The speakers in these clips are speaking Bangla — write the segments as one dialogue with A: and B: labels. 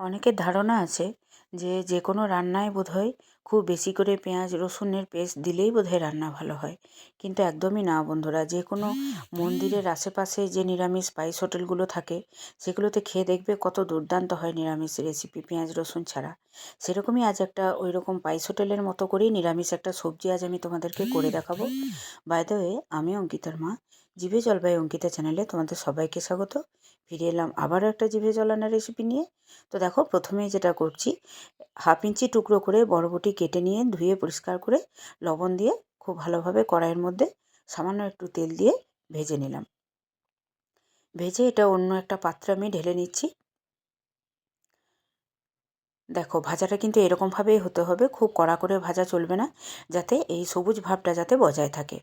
A: অনেকের ধারণা আছে যে যে কোনো রান্নায় বোধহয় খুব বেশি করে পেঁয়াজ, রসুনের পেস্ট দিলেই বোধহয় রান্না ভালো হয়। কিন্তু একদমই না বন্ধুরা যে কোনো মন্দিরের আশেপাশে যে নিরামিষ স্পাইস হোটেলগুলো থাকে, সেগুলোতে খেয়ে দেখবে কত দুর্দান্ত হয় নিরামিষ রেসিপি পেঁয়াজ, রসুন ছাড়া। সেরকমই আজ একটা ওই রকম পাইস হোটেলের মতো করেই নিরামিষ একটা সবজি আজ আমি তোমাদেরকে করে দেখাবো। বাই দ্য ওয়ে আমি অঙ্কিতার মা, জিভে জলবায়ু অঙ্কিতা চ্যানেলে তোমাদের সবাইকে স্বাগত। ফিরে এলাম আবারও একটা জিভে জলানোর রেসিপি নিয়ে। তো দেখো, প্রথমেই যেটা করছি, হাফ ইঞ্চি টুকরো করে বরবটি কেটে নিয়ে ধুয়ে পরিষ্কার করে লবণ দিয়ে খুব ভালোভাবে কড়াইয়ের মধ্যে সামান্য একটু তেল দিয়ে ভেজে নিলাম। ভেজে এটা অন্য একটা পাত্রে আমি ঢেলে নিচ্ছি। দেখো, ভাজাটা কিন্তু এরকমভাবেই হতে হবে, খুব কড়া করে ভাজা চলবে না, যাতে এই সবুজ ভাবটা যাতে বজায় থাকে।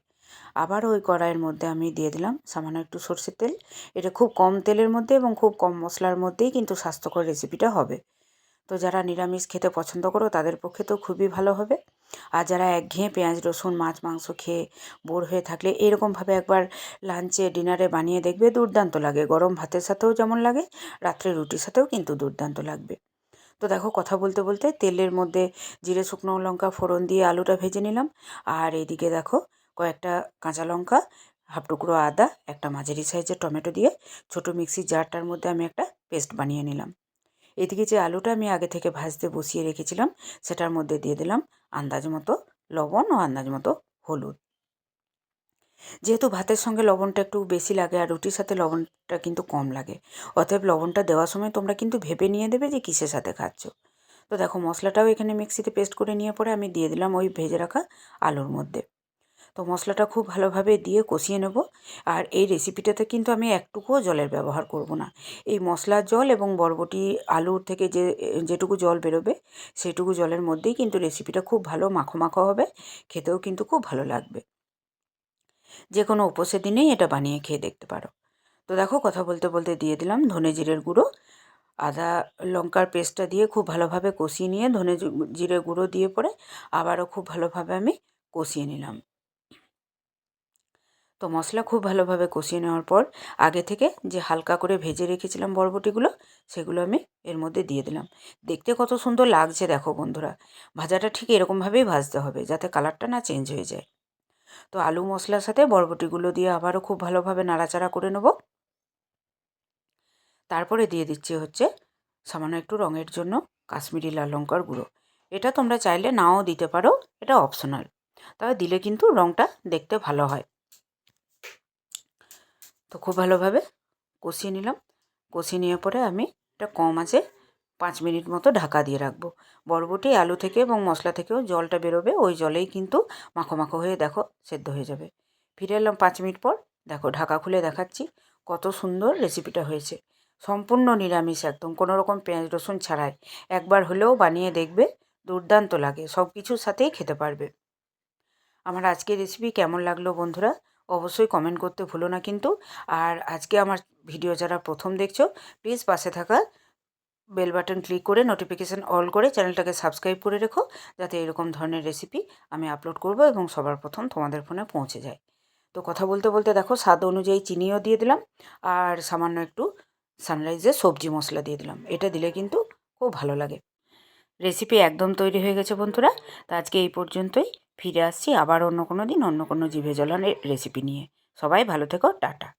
A: আবার ওই কড়াইয়ের মধ্যে আমি দিয়ে দিলাম সামান্য একটু সর্ষের তেল। এটা খুব কম তেলের মধ্যে এবং খুব কম মশলার মধ্যেই কিন্তু স্বাস্থ্যকর রেসিপিটা হবে। তো যারা নিরামিষ খেতে পছন্দ করো, তাদের পক্ষে তো খুবই ভালো হবে। আর যারা একঘেয়ে পেঁয়াজ, রসুন, মাছ, মাংস খেয়ে বোর হয়ে থাকলে এরকমভাবে একবার লাঞ্চে, ডিনারে বানিয়ে দেখবে দুর্দান্ত লাগে। গরম ভাতের সাথেও যেমন লাগে, রাত্রে রুটির সাথেও কিন্তু দুর্দান্ত লাগবে। তো দেখো, কথা বলতে বলতে তেলের মধ্যে জিরে, শুকনো লঙ্কা, ফোড়ন দিয়ে আলুটা ভেজে নিলাম। আর এদিকে দেখো কয়েকটা কাঁচা লঙ্কা, হাফ টুকরো আদা, একটা মাঝারি সাইজের টমেটো দিয়ে ছোটো মিক্সির জারটার মধ্যে আমি একটা পেস্ট বানিয়ে নিলাম। এদিকে যে আলুটা আমি আগে থেকে ভাজতে বসিয়ে রেখেছিলাম, সেটার মধ্যে দিয়ে দিলাম আন্দাজ মতো লবণ ও আন্দাজ মতো হলুদ। যেহেতু ভাতের সঙ্গে লবণটা একটু বেশি লাগে আর রুটির সাথে লবণটা কিন্তু কম লাগে, অতএব লবণটা দেওয়ার সময় তোমরা কিন্তু ভেবে নিয়ে দেবে যে কিসের সাথে খাচ্ছ। তো দেখো, মশলাটাও এখানে মিক্সিতে পেস্ট করে নিয়ে পরে আমি দিয়ে দিলাম ওই ভেজে রাখা আলুর মধ্যে। তো মশলাটা খুব ভালোভাবে দিয়ে কষিয়ে নেব। আর এই রেসিপিটাতে কিন্তু আমি একটুকুও জলের ব্যবহার করব না। এই মশলার জল এবং বরবটি, আলুর থেকে যে, যেটুকু জল বেরোবে, সেটুকু জলের মধ্যেই কিন্তু রেসিপিটা খুব ভালো মাখো মাখো হবে। খেতেও কিন্তু খুব ভালো লাগবে। যে কোনো উপসের দিনেই এটা বানিয়ে খেয়ে দেখতে পারো। তো দেখো, কথা বলতে বলতে দিয়ে দিলাম ধনে জিরের গুঁড়ো। আদা লঙ্কার পেস্টটা দিয়ে খুব ভালোভাবে কষিয়ে নিয়ে ধনে জিরে গুঁড়ো দিয়ে পরে আবারও খুব ভালোভাবে আমি কষিয়ে নিলাম। তো মশলা খুব ভালোভাবে কষিয়ে নেওয়ার পর আগে থেকে যে হালকা করে ভেজে রেখেছিলাম বরবটিগুলো, সেগুলো আমি এর মধ্যে দিয়ে দিলাম। দেখতে কত সুন্দর লাগছে দেখো বন্ধুরা। ভাজাটা ঠিক এরকমভাবেই ভাজতে হবে যাতে কালারটা না চেঞ্জ হয়ে যায়। তো আলু মশলার সাথে বরবটিগুলো দিয়ে আবারও খুব ভালোভাবে নাড়াচাড়া করে নেব। তারপরে দিয়ে দিচ্ছি হচ্ছে সামান্য একটু রঙের জন্য কাশ্মীরি লাল লঙ্কার গুঁড়ো। এটা তোমরা চাইলে নাও দিতে পারো, এটা অপশনাল। তবে দিলে কিন্তু রঙটা দেখতে ভালো হয়। তো খুব ভালোভাবে কষিয়ে নিলাম। কষিয়ে নিয়ে পরে আমি এটা কম আছে পাঁচ মিনিট মতো ঢাকা দিয়ে রাখব। বরবটি, আলু থেকে এবং মশলা থেকেও জলটা বেরোবে, ওই জলেই কিন্তু মাখো মাখো হয়ে দেখো সেদ্ধ হয়ে যাবে। ফিরে এলাম পাঁচ মিনিট পর, দেখো ঢাকা খুলে দেখাচ্ছি কত সুন্দর রেসিপিটা হয়েছে। সম্পূর্ণ নিরামিষ একদম কোনো রকম পেঁয়াজ, রসুন ছাড়াই। একবার হলেও বানিয়ে দেখবে, দুর্দান্ত লাগে সব কিছুর সাথেই খেতে পারবে। আমার আজকের রেসিপি কেমন লাগল বন্ধুরা? অবশ্যই কমেন্ট করতে ভুলো না কিন্তু। আর আজকে আমার ভিডিও যারা প্রথম দেখছ প্লিজ পাশে থাকা বেল বাটন ক্লিক করে নোটিফিকেশান অল করে চ্যানেলটাকে সাবস্ক্রাইব করে রেখো, যাতে এরকম ধরনের রেসিপি আমি আপলোড করব এবং সবার প্রথম তোমাদের ফোনে পৌঁছে যায়। তো কথা বলতে বলতে দেখো, স্বাদ অনুযায়ী চিনিও দিয়ে দিলাম, আর সামান্য একটু সানরাইজের সবজি মশলা দিয়ে দিলাম। এটা দিলে কিন্তু খুব ভালো লাগে। রেসিপি একদম তৈরি হয়ে গেছে বন্ধুরা, তো আজকে এই পর্যন্তই। ফিরে আসছি আবার অন্য কোনো দিন, অন্য কোনো জিভে জলানের রেসিপি নিয়ে। সবাই ভালো থেকো, টাটা।